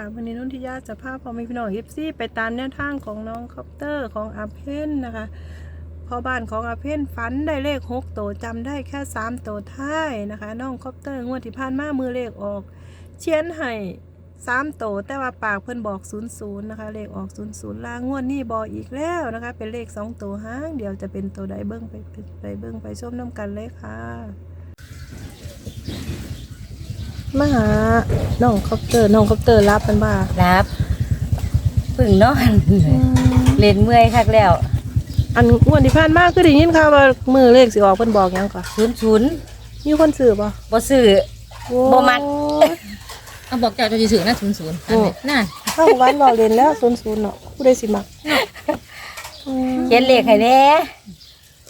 ค่ะวันนี้นุ่นทิยาจะพาพ่อแม่พี่น้องเอฟซีไปตามแนวทางของน้องคอปเตอร์ของอาเพนนะคะ พอบ้านของอาเพนฝันได้เลขหกตัวจำได้แค่สามตัวท้ายนะคะ น้องคอปเตอร์งวดที่ผ่านมามือเลขออก เชียนให้สามตัวแต่ว่าปากเพิ่นบอกศูนย์ศูนย์นะคะ เลขออกศูนย์ศูนย์ลางงวดนี้บออีกแล้วนะคะ เป็นเลขสองตัวห้างเดี๋ยวจะเป็นตัวใดเบิ้งไปไปไปเบิ้งไปชมน้ำกันเลยค่ะ มาหาน้องคอปเตอร์น้องคอปเตอร์รับเป็นบ้ารับพึ่งนอนเล่นเมื่อยคักแล้วอันงวดที่ผ่านมาคือได้ยินข่าวว่ามือเลขสิออกเพิ่นบอกหยังก่อนศูนย์ศูนย์มีคนซื้อบ่บ่ซื้อบ่มัก เอาบอกเจ้าเจะสื่อนะศูนย์ศูนย์อันนี้น่าถ้าวันบอกเล่นแล้ว00เนาะผู้ใดสิมักอืมเขียนเลขให้แน่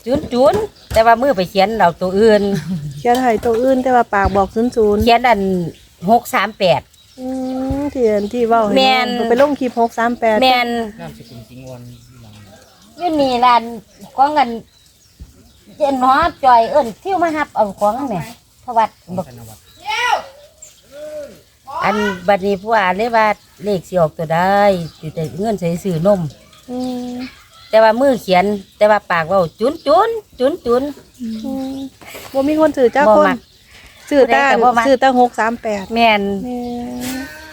จุนจุนแต่ว่ามือไปเขียนเราตัวอื่นเขียนให้ตัวอื่นแต่ว่าปากบอก00เขียนอันหกสามแปด อืมที่อันที่เว้าให้แม่น น้องไปลงคลิป638แมนยืนนี่ร้านของเงินเจนหอจอยเอิ้นเที่ยวมาหับเอาของนั่นแหละพระวัดบอกอันบัดนี้ผู้อ่านเลยว่าเลขสิออกตัวได้สิแต่เงินใส่ซื้อนมอืม แต่ว่ามือเขียน แต่ว่าปากเว่าจุนจุนจุนจุนอืมบ่มีคนซื้อจ้าบ่คนมักซื้อแต่ผู้ใดก็บ่มักซื้อแต่638แม่นแม่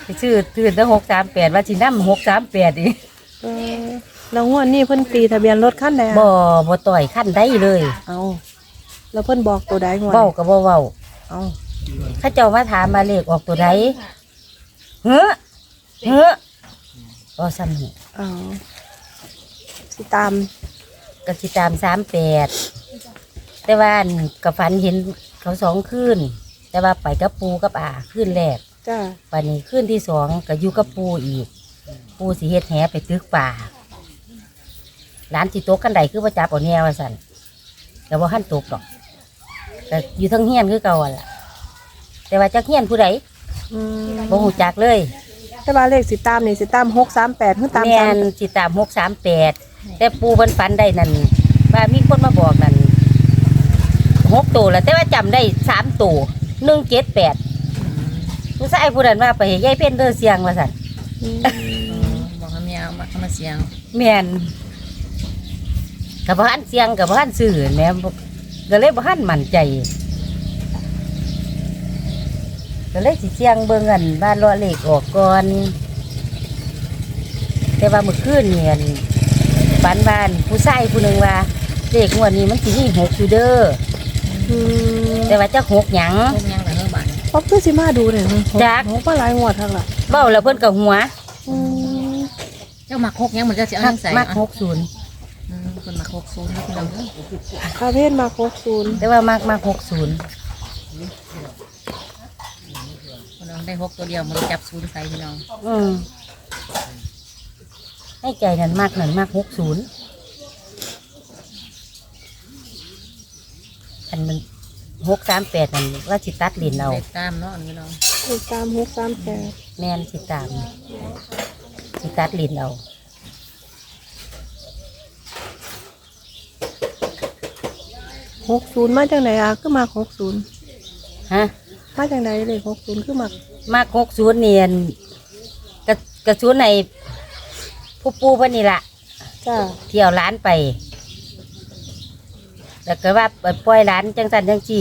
ไปซื้อถือตั้งหกสามแปดว่าสินำหกสามแปดอีกเออแล้วงวดนี้เพิ่นตีทะเบียนรถคันใดอะบ่บ่ต่อยขั้นได้เลยเอาแล้วเพิ่นบอกตัวใดงวดเว้าก็บ่เว้าเอาเข้าเจ้ามาถามมาเลขออกตัวใดเฮ้อเฮ้อก็ซ้ำนี่เอา สิตามก็สิตามสามแปดแต่ว่าอันกับฝันเห็นเขาสองคืนแต่ว่าไปกับปูกับอาคืนแรกจ้าป่านนี้คืนที่สองก็อยู่กับปูอีก ปูสิเฮ็ดแหไปตึกป่าร้านสิตกกันใดคือว่าจับเอาแนวว่าสั่นแต่ว่าขั้นตกดอกแต่อยู่ทั้งเฮียนคือเก่าอะล่ะ แต่ว่าจักเฮียนผู้ใดอืมบ่หูจักเลย แต่ว่าเลขสิตามนี่สิตามหกสามแปดคือตามแม่สามนสิตามหกสามแปด แต่ปูเพิ่นฝันได้นั่นว่ามีคนมาบอกนั่นหกตัวแล้วแต่ว่าจำได้สามตัวหนึ่งเจ็ดแปดผู้ชายผู้นั้นว่าไปให้ยายเพ่นเด้อเสียงว่าสั่นอืมบอกให้แม่เอามาเอามาเสียงแม่นกับบ้านเสียงกับบ้านสื่อแหม่บ่ก็เลยบ้านมั่นใจก็เลยสิเสียงเบิ่งกันบ้านรอเลขออกก่อน แต่ว่าเมื่อคืนเนี่ย ฝันบ้านผู้ชายผู้หนึ่งว่าเลขงวดนี้มันสิมีหกอยู่เด้ออืมแต่ว่าจะหกหยัง พวกยังแต่เมื่อบ่ายป๊อปคือสิมาดูเนี่ยจักหกมาหลายงวดทั้งละเบ้าแล้วเพิ่นกับหัวอืมเจ้าหมักหกยังมันจะเสียมัเงิกนใส่มักหกศูนย์อืมคนหมักหกศูนย์นะพี่น้องเอ้ยคาเพนมาหกศูนย์แต่ว่ามักมักหกศูนย์คนน้องได้หกตัวเดียวมันจับศูนย์ใส่พี่น้องอืม ให้ใจนั่นมากนั่นมากหกศูนย์อันมันหกสามแปดนั่นว่าสิตัดลินเอาเด็กตามเนาะนี่พี่น้องเลขตามหกสามแปดแม่นสิตามสิตัดลินเอาหกศูนย์มาจากไหนอะคือมาหกศูนย์ฮะ มาจากไหนเลขหกศูนย์คือมา มากหกศูนย์เนียนกระกระศูนย์ใน ผู้ปูเพิ่นนี่ละจ้าเที่ยวร้านไป แล้วก็ว่าไปปล่อยร้านจังสันจังจี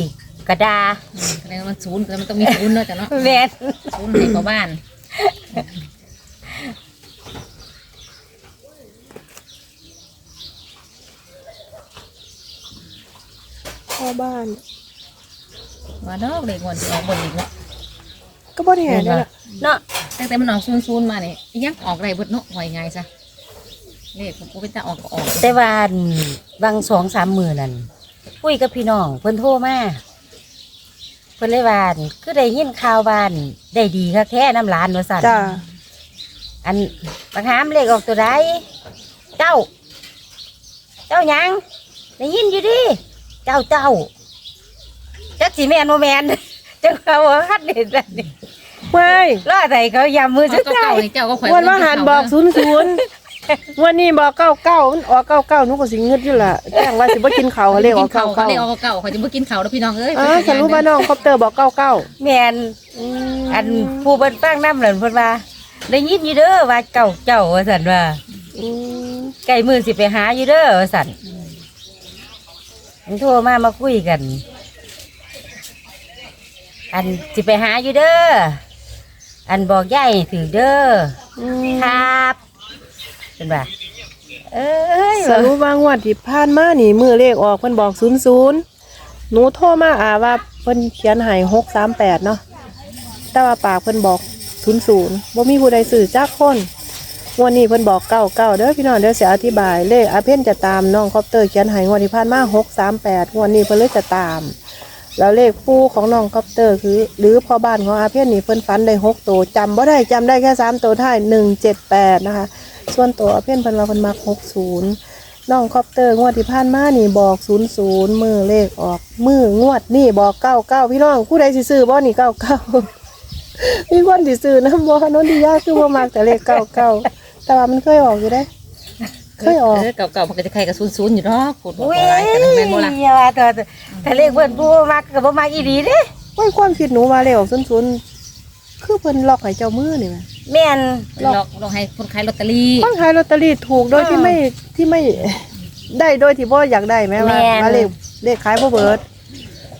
กระดาอืมแสดงว่ามันศูนย์แต่มันต้องมีศูนย์เนาะจ้ะเนาะแม่นศูนย์ให้กับบ้านพ่อบ้าน ว่าดอกเด็กงวดสิออกบนอีกเนาะก็บ่ได้เห็นเลยล่ะเนาะ ตั้งแต่มันออกศูนย์ศูนย์มาเนี่ยยังออกไรเบิดเนาะหอยไงซะเลขผมก็ไปจะออกก็ออกแต่ว่าอันบางสองสามมือนั่นคุยกับพี่น้องเพิ่นโทรมาเพิ่นเลยว่าอั่นคือได้ยินข่าวบ้านได้ดีค่ะแค่น้ำร้านว่าสั่นจ้าอันบางหามเลขออกตัวใดเจ้า เจ้าหยังได้ยินอยู่ดิเจ้าเจ้าจักสีแมนโมแมนจังเขาว่าคัดเด็ดแบบนี้ ไม่ล่อใส่เขายำมือเอาสุดเก่าท้ายๆให้เจ้าก็ข่อยวันว่าหันบอกศูนย์ศูนย์วันนี้บอกเก้าเก้ามันออกเก้าเก้าหนุก็สิเงืดอยู่ล่ะแจ้งว่าสิบ่กินข้าวเลขออกเก่าเก้าเขาเก้าเลยออกเก่าเขาจะไม่กินเขาแล้วพี่น้องเอ้ยเออสรุปว่าน้องคอปเตอร์บอกเก้าเก้าแมนอันผู้เบิ่นฟังน้ำเหลินเพิ่นว่าได้ยินอยู่เด้อว่าเก่าเจ้าว่าสันว่าอืมไก่มือสิไปหาอยู่เด้อว่าสันมันโทรมามาคุยกัน อันสิไปหาอยู่เด้อ อันบอกยายถือเด้ออืมครับเป็นบ่าเอ้ยสรุปว่างวดที่ผ่านมานี่มือเลขออกเพิ่นบอกศูนย์ศูนย์หนูโทรมาอ่าว่าเพิ่นเขียนให้หกสามแปดเนาะแต่ว่าปากเพิ่นบอกศูนย์ศูนย์บ่มีผู้ใดสื่อจักคนงวันนี้เพิ่นบอกเก้าเก้าเด้อพี่น้องเดี๋ยวสิอธิบาย เลขอาเพ่นจะตามน้องคอปเตอร์เขียนให้งวดที่ผ่านมาหกสามแปดงวดนี้เพิ่นเลยจะตาม แล้วเลขคู่ของน้องคอปเตอร์คือ หรือพอบ้านของอาเพ่นนี่เพิ่นฝันได้หกตัวจำบ่ได้จำได้แค่สามตัวท้ายหนึ่งเจ็ดแปดนะคะ ส่วนตัวอาเพ่นเพิ่นว่าเพิ่นมักหกศูนย์น้องคอปเตอร์งวดที่ผ่านมานี่บอกศูนย์ศูนย์มือเลขออก มืองวดนี่บอกเก้าเก้าพี่น้องผู้ใดสิซื้อบ่นี่เก้าเก้ามีคนสิซื้อนะบ่นนทิยาคือบ่มักแต่เลขเก้าเก้าแต่ว่ามันเคยออกอยู่ได้ เคยออกเเก่าๆมันก็จะใครกับศูนย์ๆอยู่เนาะพูดบอกอุ้ยอะไรกันแม่นบ่ล่ะอย่าว่าแต่แต่เลขเพิ่นผู้มักกับบ่มักอีดีเด้โอ้ยความคิดหนูว่าเลขออกศูนย์ศูนย์คือเพิ่นล็อกให้เจ้ามือนี่แหม แม่น หลอกหลอกให้คนขายลอตเตอรี่คนขายลอตเตอรี่ถูกโดยที่ไม่ที่ไม่ ได้โดยที่บ่อยากได้แม้ว่าว่าเลขเลขขายบ่เบิด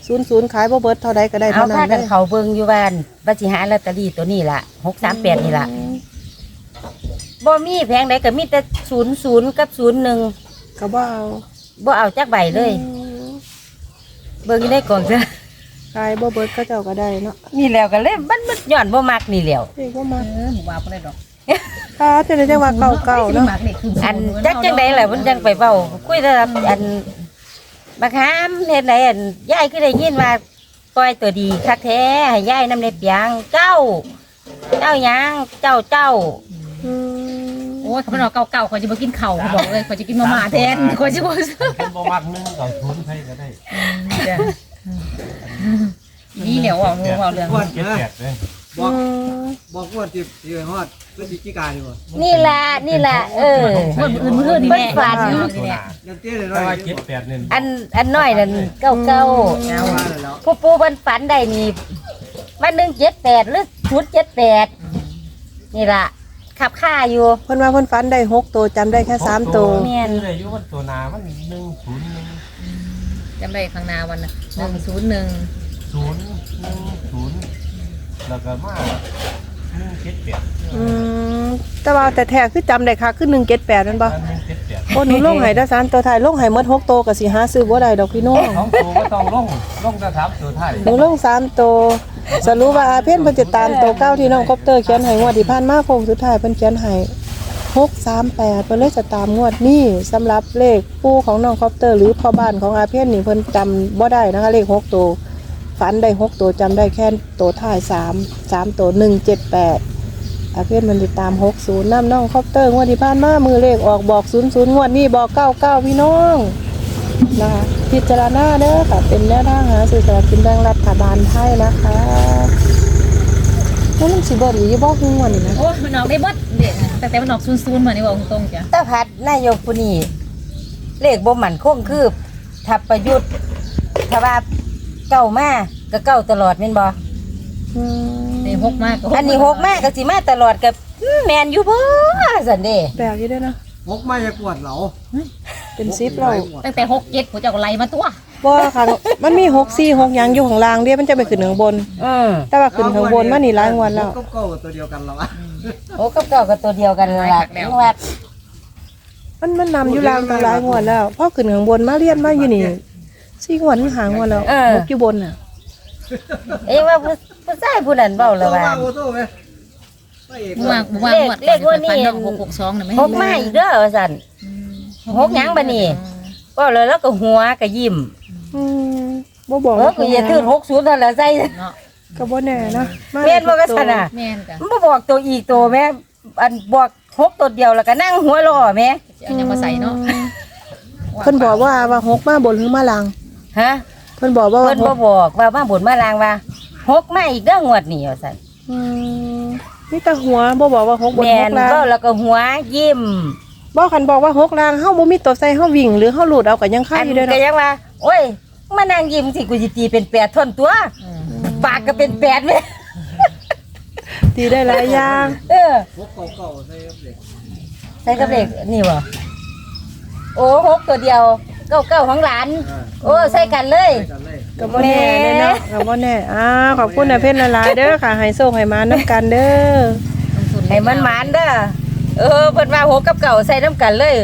ศูนย์ศูนย์ขายบ่เบิดเท่าใดก็ได้เอาเท่านั้พานกัได้นเขาเบิ่งอยู่บ้านว่าสิหาลอตเตอรี่ตัวนี้ล่ะ638นี่ล่ะ บ่มีแพงใดก็มีแต่00กับ01ก็บ่เอาบ่เอาจักใบเลย เบิ่งอยู่ในกล่องซะขายบ่เบิดก็เจ้าก็ได้เนาะนี่แล้วก็เลยมันมันย้อนบ่มักนี่แล้วเด็กว่ามาเออหมู่บ้านบ่ได้ดอกค่ะจะได้จังว่าเก่าเก่าๆเนาะมักนี่คืออันจักจังไดล่ะมันจังไปเว้าคุยแต่อันบักหามเฮ็ดไหนอันยายคือได้ยินว่าปล่อยตัวดีคักแท้ให้ยายนำในเปียงเจ้า เจ้าหยังเจ้าเจ้า อืมโอ้ยเขาเป็นเอาเก่าๆเขาจะมากินเข่าวเขาบอกเลยเขาจะกินมาม่าแทนเขาจะบอกเป็นบ่มักหนึงก็ทุนให้ก็ได้นี่เหลียวเอารู้เอาเรื่องเก็บแปดเลยบอกอืมบอกว่าที่ที่ฮอดพฤศจิกายนดีกว่านี่ล่ะนี่ล่ะเออคนอื่นมือนี่แม่ฝันนี่แหละยังเตี้ยเลยแต่น้อว่ายเก็บแปดเนี่ยอันอันน้อยนั่นเก้าเก้าแนวว่าแล้วผู้ปูเพิ่นฝันได้นี่วันหนึ่งเจ็ดแปดหรือชุดเจ็ดแปดนี่ล่ะ ขับค่าอยู่เพิ่นว่าเพิ่นฝันได้หกตัวจำได้แค่สามตัวแม่นเลยอายุมันตัวหนามันหนึ่งศูนย์หนึ่งจำได้ข้างหน้าวันน่ะหนึ่งศูนย์หนึ่งศูนย์หนึ่งศูนย์แล้วก็มาหนึ่งเจ็ดแปดอืมแต่ว่าแต่แท้คือจำได้ค่ะคือหนึ่งเจ็ดแปดนั่นปะอันหนึ่งเจ็ดแปดโอ้หนูลงให้ได้สามตัวไทายลงให้หมดหกตัวกับสี่ห้าซื้อบ่ได้ดอกพี่น้องสองตัวก็ต้องลงลงจะทับตัวไทยหนูลงสามตัว สรุปว่าอาเพ่นเพิ่นจะตามตัวเก้าที่น้องคอปเตอร์เขียนให้งวดที่ผ่านมาโค้งสุดท้ายเพิ่นเขียนให้หกสามแปดเพิ่นเลยจะตามงวดนี้สำหรับเลขปู่ของน้องคอปเตอร์ หรือพ่อบ้านของอาเพ่นนี่เพิ่นจำบ่ได้นะคะเลขหกตัวฝันได้หกตัวจำได้แค่ตัวท้ายสามสามตัวหนึ่งเจ็ดแปดอาเพียนมันติดตาม60น้ำน้องคอปเตอร์งวดที่ผ่านมามือเลขออกบอก00งวดนี้บอก99พี่น้องนะคะ พิจารณาเด้อค่ะ เป็นแนวทางหาสื่อสลารกินแบ่งรัฐบาลไทยนะคะแล้วมันสิบดีอยู่บ่ฮู้งวดนี่นะโอ้ยมันออกได้เบิดเด็กแต่แต่มันออกศูนย์ศูนย์มานี่บอกตรงๆจ้ะตาพัดนายกผู้นี้เลขบ่มันคงคือทับประยุทธ์ถ้าว่าเก้ามาก็เก้าตลอดแม่นบ่อืมนี่หกมากอันนี้หกมาก็สิมาตลอดกับแมนอยู่บ่ซั่นเด้แปลกอยู่เด้วยนะมกไม่จะปวดเหลา เป็นซิปเราตั้งแต่หกเจ็ดผมจะเอาไล่มาตัวบ่ค่ะมันมี6 4 6หยังอยู่ข้างล่างเด้มันจะไปขึ้นข้างบนอืมแต่ว่าขึ้นข้างบนมานี่หลายงวดแล้ว ก็เก่าตัวเดียวกันแล้วอะโอ้กับเก้าก็ตัวเดียวกันล่ะว่ามันมันนำอยู่ล่างตั้งหลายงวดแล้วพอขึ้นข้างบนมาเรียนมาอยู่นี่สี่งวดมันหางวดแล้วหกอยู่บนน่ะ เอ้ยว่าผู้ผู้ชายผู้นั้นเว้าแล้วว่าโอ้โหไหมพระเอกเมื่อวานเมื่อวานหมดเลขว่านี่หกหกสองนะไม่หกมาอีกเด้อว่าซั่น หกหยังบัดนี้ก็เลยแล้วก็หัวก็ยิ้มอืมบ่บอกเออกูอย่าถือ60นั่นล่ะใส่เนาะก็บ่แน่นะาแม่นบ่ก็ซั่นน่ะแม่นจ้ะมันบ่บอกตัวอีกตัวแม่อันบอกหกตัวเดียวแล้วก็นั่งหัวรอแม่จะเอายังมาใส่เนาะเพิ่นบอกว่าว่าหกมาบนหรือมาล่างฮะเพิ่นบอกว่าเพิ่นหบ่กบอกว่ามาบุญมาลางว่าหกมาอีกเด้องวดนี้ว่าซั่นอืมมีแต่หัวบ่บอกว่าหกบนแม่หนกล่างเว้าแล้วก็หัวยิ้ม บ่คันบอกว่าหกล่างเฮาบ่มีตัวใส่เฮาวิ่ง หรือเฮาหลุดเอาก็ยังค่าอันอยู่เด้อก็เนาะยังว่า โอ้ยมานั่งยิ้มสิกูสิตีเป็นแปดท่อนตัวอืมปากก็เป็นแปดแม่ตีได้หลายอย่างเออพวกเก่าๆใส่กับเด็กใส่กับเด็กนี่บ่โอ้หกตัวเดียวเก้าเก้าของหลานอ่าโอ้ใส่กันเลย ใส่กันเลยก็บ่แน่เด้อเนาะก็บ่แน่อ้าวขอบคุณอาเพชรหลายๆเด้อค่ะให้โชคให้มานํกันเด้อลงทุนให้มันหมานเด้อ เออเพิ่นว่าหกกับเก่าใส่น้ำกันเลย